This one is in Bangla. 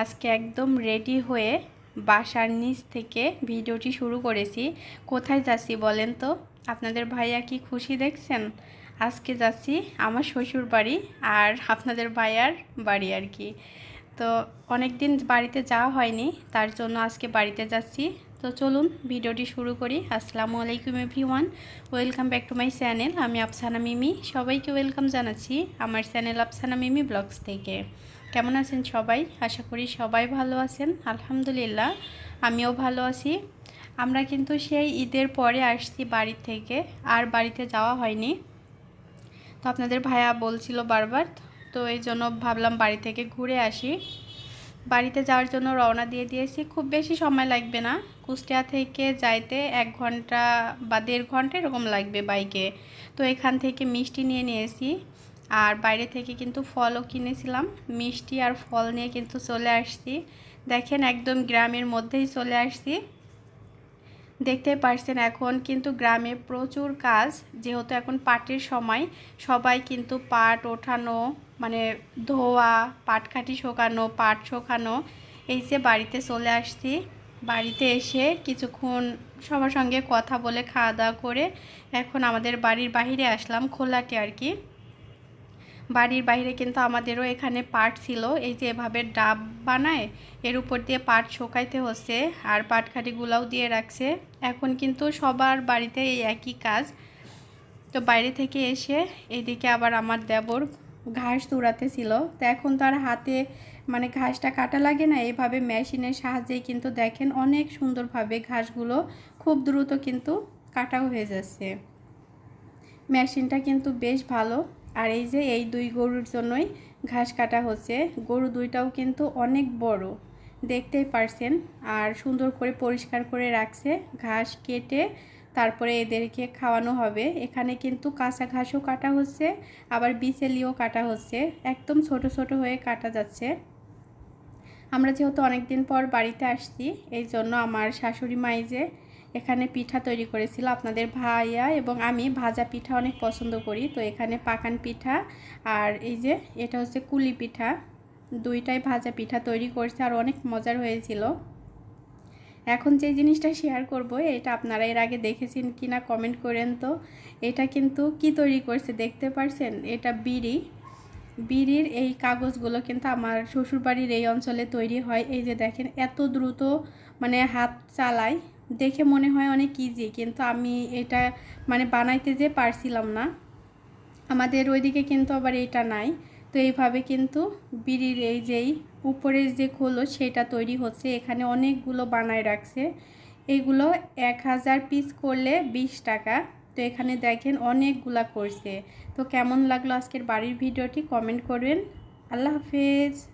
আজকে একদম রেডি হয়ে বাসার নিচ থেকে ভিডিওটি শুরু করেছি। কোথায় যাচ্ছি বলেন তো? আপনাদের ভাইয়া কি খুশি দেখছেন? আজকে যাচ্ছি আমার শ্বশুর বাড়ি আর আপনাদের ভাইয়ার বাড়ি আর কি। তো অনেক দিন বাড়িতে যাওয়া হয়নি, তার জন্য আজকে বাড়িতে যাচ্ছি। তো চলুন ভিডিওটি শুরু করি। আসসালামু আলাইকুম everyone, welcome back to my channel. আমি আফসানা মিমি। সবাইকে ওয়েলকাম জানাচ্ছি আমার চ্যানেল আফসানা মিমি ব্লগস থেকে। কেমন আছেন সবাই? আশা করি সবাই ভালো আছেন। আলহামদুলিল্লাহ, আমিও ভালো আছি। আমরা কিন্তু সেই ঈদের পরে আসছি বাড়ি থেকে, আর বাড়িতে যাওয়া হয়নি। তো আপনাদের ভাইয়া বলছিল বারবার, তো এই জন্য ভাবলাম বাড়ি থেকে ঘুরে আসি। বাড়িতে যাওয়ার জন্য রওনা দিয়ে দিয়েছি। খুব বেশি সময় লাগবে না। কুষ্টিয়া থেকে যাইতে এক ঘণ্টা বা দেড় ঘণ্টা এরকম লাগবে বাইকে। তো এখান থেকে মিষ্টি নিয়ে নিয়েছি। আর বাইরে থেকে কিন্তু ফলও কিনেছিলাম। মিষ্টি আর ফল নিয়ে কিন্তু চলে আসছি। দেখেন একদম গ্রামের মধ্যেই চলে আসছি। দেখতে পারছেন এখন কিন্তু গ্রামে প্রচুর কাজ। যেহেতু এখন পাটের সময়, সবাই কিন্তু পাট ওঠানো মানে ধোয়া পাটকাঠি শোকানো, পাট শোকানো, এই যে বাড়িতে চলে আসছি। বাড়িতে এসে কিছুক্ষণ সবার সঙ্গে কথা বলে খাওয়া দাওয়া করে এখন আমাদের বাড়ির বাহিরে আসলাম খোলাটে আর কি। বাড়ির বাইরে কিন্তু আমাদেরও এখানে পাট ছিল। এই যে এভাবে ডাব বানায়, এর উপর দিয়ে পাট শোকাইতে হচ্ছে আর পাটখাটিগুলাও দিয়ে রাখছে। এখন কিন্তু সবার বাড়িতে এই একই কাজ। তো বাইরে থেকে এসে এদিকে আবার আমার দেবর ঘাস দৌড়াতে ছিল। তো এখন তো আর হাতে মানে ঘাসটা কাটা লাগে না এইভাবে মেশিনের সাহায্যেই কিন্তু দেখেন অনেক সুন্দরভাবে ঘাসগুলো খুব দ্রুত কিন্তু কাটাও হয়ে যাচ্ছে। মেশিনটা কিন্তু বেশ ভালো। আর এই যে এই দুই গরুর জন্যই ঘাস কাটা হচ্ছে। গরু দুইটাও কিন্তু অনেক বড়, দেখতেই পারছেন। আর সুন্দর করে পরিষ্কার করে রাখছে, ঘাস কেটে তারপরে এদেরকে খাওয়ানো হবে। এখানে কিন্তু কাঁচা ঘাসও কাটা হচ্ছে, আবার বিচেলিও কাটা হচ্ছে। একদম ছোট ছোট হয়ে কাটা যাচ্ছে। আমরা যেহেতু অনেক দিন পর বাড়িতে আসছি, এই জন্য আমার শাশুড়ি মাই যে এখানে পিঠা তৈরি করেছিল আপনাদের ভাইয়া এবং আমি। ভাজা পিঠা অনেক পছন্দ করি। তো এখানে পাকান পিঠা আর এই যে এটা হচ্ছে কুলি পিঠা। দুইটাই ভাজা পিঠা তৈরি করছে আর অনেক মজার হয়েছিল। এখন যে জিনিসটা শেয়ার করব, এটা আপনারা এর আগে দেখেছেন কি না কমেন্ট করেন তো। এটা কিন্তু কি তৈরি করছে দেখতে পারছেন? এটা বিড়ি। বিড়ির এই কাগজগুলো কিন্তু আমার শ্বশুরবাড়ির এই অঞ্চলে তৈরি হয়। এই যে দেখেন, এত দ্রুত মানে হাত চালায়। দেখে মনে হয় অনেক ইজি কিন্তু আমি এটা মানে বানাইতে যে পারছিলাম না। আমাদের ওইদিকে কিন্তু আবার এটা নাই। তো এইভাবে কিন্তু বিড়ির এই যেই উপরের যে খোলো সেটা তৈরি হচ্ছে। এখানে অনেকগুলো বানায় রাখছে। এইগুলো এক হাজার পিস করলে বিশ টাকা। তো এখানে দেখেন অনেকগুলা করছে। তো কেমন লাগল আজকের বাড়ির ভিডিওটি কমেন্ট করবেন। আল্লাহ হাফেজ।